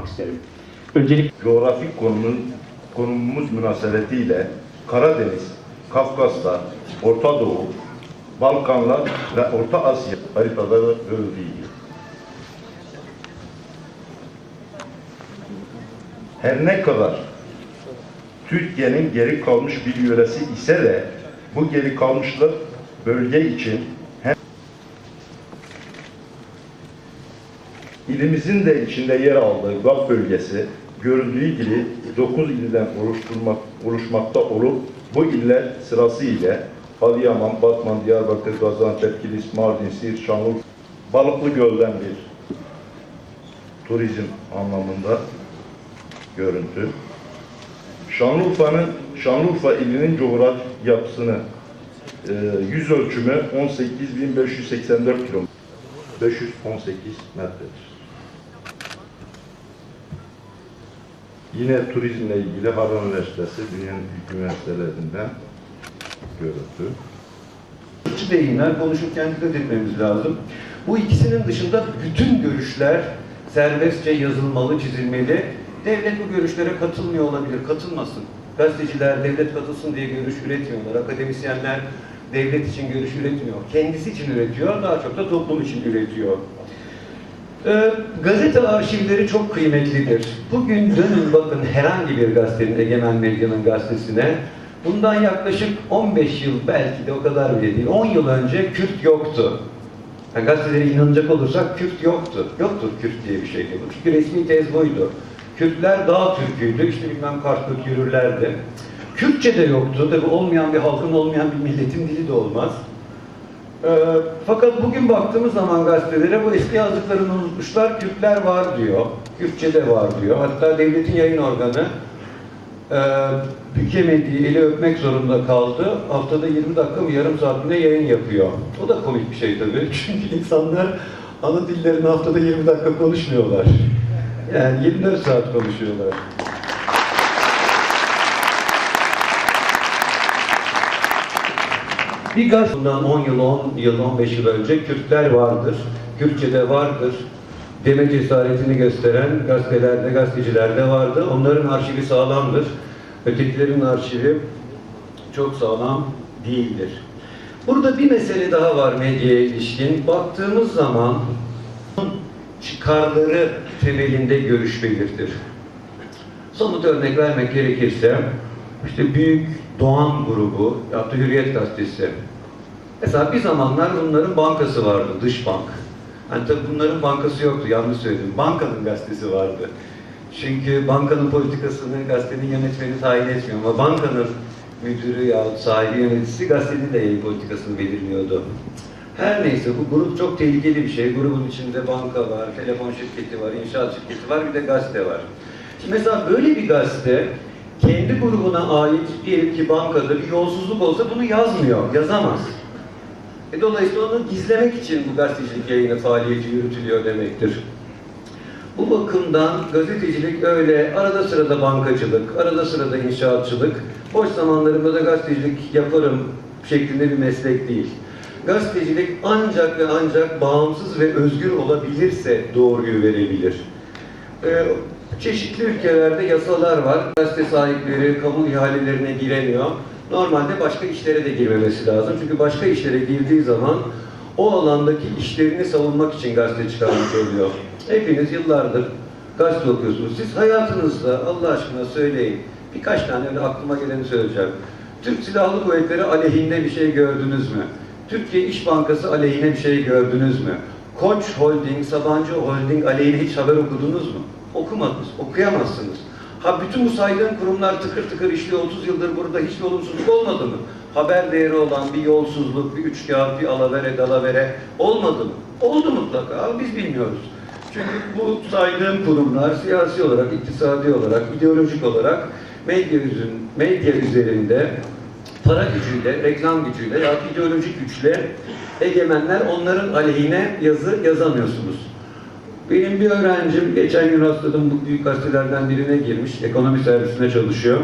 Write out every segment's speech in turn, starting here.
yapmak isterim. Öncelikle coğrafik konumun konumumuz münasebetiyle Karadeniz, Kafkaslar, Orta Doğu, Balkanlar ve Orta Asya haritada görüldüğü. Her ne kadar Türkiye'nin geri kalmış bir yöresi ise de bu geri kalmışlık bölge için İlimizin de içinde yer aldığı GAP bölgesi görüldüğü gibi 9 ilden oluşturmak, oluşmakta olup bu iller sırasıyla Adıyaman, Batman, Diyarbakır, Gaziantep, Kilis, Mardin, Siirt, Şanlıurfa, Balıklı Göl'den bir turizm anlamında görüntü. Şanlıurfa'nın Şanlıurfa ilinin coğrafi yapısını e, yüz ölçümü 18.584 kilometre. 518 metredir. Yine turizmle ilgili Harran Üniversitesi dünyanın büyük üniversitelerinden görüntü. İki deyimler konuşurken dikkat etmemiz lazım. Bu ikisinin dışında bütün görüşler serbestçe yazılmalı, çizilmeli. Devlet bu görüşlere katılmıyor olabilir, katılmasın. Gazeteciler devlet katılsın diye görüş üretmiyorlar. Akademisyenler devlet için görüş üretmiyor. Kendisi için üretiyor, daha çok da toplum için üretiyor. Ee, gazete arşivleri çok kıymetlidir. Bugün dönün bakın herhangi bir gazetenin, Egemen Medya'nın gazetesine. Bundan yaklaşık 15 yıl belki de o kadar bile değil, 10 yıl önce Kürt yoktu. Yani gazetelere inanacak olursak Kürt yoktu. Yoktur Kürt diye bir şey yok. Çünkü resmi tez buydu. Kürtler dağ Türküydü, işte bilmem karşılık yürürlerdi. Kürtçe de yoktu. Tabi olmayan bir halkın, olmayan bir milletin dili de olmaz. Ee, fakat bugün baktığımız zaman gazetelere bu eski yazdıklarını unutmuşlar. Kürtler var diyor. Kürtçe de var diyor. Hatta devletin yayın organı e, bükemediği, eli öpmek zorunda kaldı. Haftada 20 dakika mı yarım saatinde yayın yapıyor. O da komik bir şey tabii. Çünkü insanlar ana dillerini haftada 20 dakika konuşmuyorlar. Yani 24 saat konuşuyorlar. Bir gaz bundan 10 yıl, 10 yıl, 15 yıl önce Kürtler vardır. Kürtçe'de vardır. Deme cesaretini gösteren gazetelerde, gazetecilerde vardı. Onların arşivi sağlamdır. Ötekilerin arşivi çok sağlam değildir. Burada bir mesele daha var medyaya ilişkin. Baktığımız zaman çıkarları temelinde görüş belirtir. Somut örnek vermek gerekirse, işte Büyük Doğan grubu, yaptı Hürriyet Gazetesi. Mesela bir zamanlar bunların bankası vardı, dış bank. Yani tabii bunların bankası yoktu, yanlış söyledim. Bankanın gazetesi vardı. Çünkü bankanın politikasını gazetenin yönetmeni tayin etmiyor ama bankanın müdürü yahut sahibi yöneticisi gazetenin de politikasını belirliyordu. Her neyse bu grup çok tehlikeli bir şey. Grubun içinde banka var, telefon şirketi var, inşaat şirketi var, bir de gazete var. Şimdi mesela böyle bir gazete kendi grubuna ait diyelim ki bankada bir yolsuzluk olsa bunu yazmıyor, yazamaz. E dolayısıyla onu gizlemek için bu gazetecilik yayını faaliyeti yürütülüyor demektir. Bu bakımdan gazetecilik öyle arada sırada bankacılık, arada sırada inşaatçılık, boş zamanlarımda da gazetecilik yaparım şeklinde bir meslek değil. Gazetecilik ancak ve ancak bağımsız ve özgür olabilirse doğruyu verebilir. Ee, çeşitli ülkelerde yasalar var. Gazete sahipleri kamu ihalelerine giremiyor. Normalde başka işlere de girmemesi lazım. Çünkü başka işlere girdiği zaman o alandaki işlerini savunmak için gazete çıkarmış oluyor. Hepiniz yıllardır gazete okuyorsunuz. Siz hayatınızda Allah aşkına söyleyin. Birkaç tane öyle aklıma geleni söyleyeceğim. Türk Silahlı Kuvvetleri aleyhinde bir şey gördünüz mü? Türkiye İş Bankası aleyhine bir şey gördünüz mü? Koç Holding, Sabancı Holding aleyhine hiç haber okudunuz mu? Okumadınız, okuyamazsınız. Ha bütün bu saydığım kurumlar tıkır tıkır işliyor 30 yıldır burada hiç olumsuzluk olmadı mı? Haber değeri olan bir yolsuzluk, bir üç kağıt, bir alavere, dalavere olmadı mı? Oldu mutlaka ama biz bilmiyoruz. Çünkü bu saydığım kurumlar siyasi olarak, iktisadi olarak, ideolojik olarak medya, yüzün, medya üzerinde para gücüyle, reklam gücüyle ya ideolojik güçle egemenler onların aleyhine yazı yazamıyorsunuz. Benim bir öğrencim geçen gün rastladım bu büyük gazetelerden birine girmiş, ekonomi servisine çalışıyor.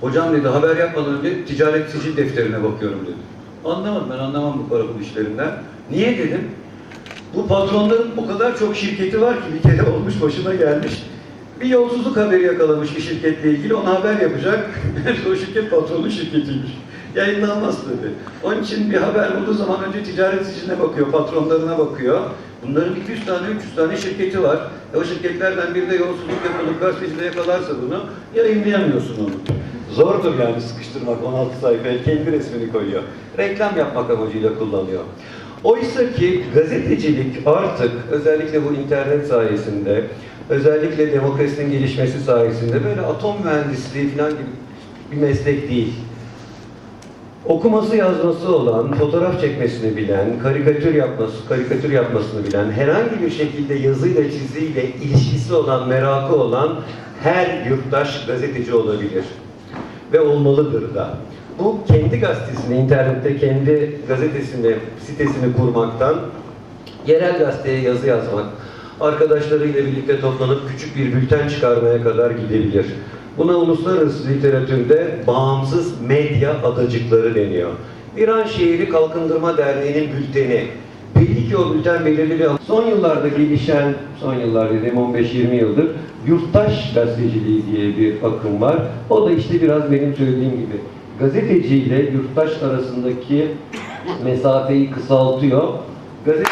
Hocam dedi haber yapmadan önce ticaret sicil defterine bakıyorum dedi. Anlamadım ben anlamam bu para pul işlerinden. Niye dedim? Bu patronların o kadar çok şirketi var ki bir kere olmuş başına gelmiş. Bir yolsuzluk haberi yakalamış bir şirketle ilgili, ona haber yapacak. o şirket patronun şirketiymiş. Yayınlanmaz tabii. Onun için bir haber bulduğu zaman önce ticaret sicine bakıyor, patronlarına bakıyor. Bunların 200 tane, 300 tane şirketi var. E o şirketlerden biri de yolsuzluk yapılıp gazeteci de yakalarsa bunu yayınlayamıyorsun onu. Zordur yani sıkıştırmak 16 sayfaya kendi resmini koyuyor. Reklam yapmak amacıyla kullanıyor. Oysa ki gazetecilik artık özellikle bu internet sayesinde, özellikle demokrasinin gelişmesi sayesinde böyle atom mühendisliği falan gibi bir meslek değil. Okuması yazması olan, fotoğraf çekmesini bilen, karikatür yapması, karikatür yapmasını bilen, herhangi bir şekilde yazıyla çiziyle ilişkisi olan, merakı olan her yurttaş gazeteci olabilir. Ve olmalıdır da. Bu kendi gazetesini, internette kendi gazetesini, sitesini kurmaktan yerel gazeteye yazı yazmak, arkadaşlarıyla birlikte toplanıp küçük bir bülten çıkarmaya kadar gidebilir. Buna uluslararası literatürde bağımsız medya adacıkları deniyor. İran Şehri Kalkındırma Derneği'nin bülteni. Belli ki o bülten belirli bir... Son yıllarda gelişen, son yıllar dediğim 15-20 yıldır yurttaş gazeteciliği diye bir akım var. O da işte biraz benim söylediğim gibi gazeteci ile yurttaş arasındaki mesafeyi kısaltıyor. Gazete...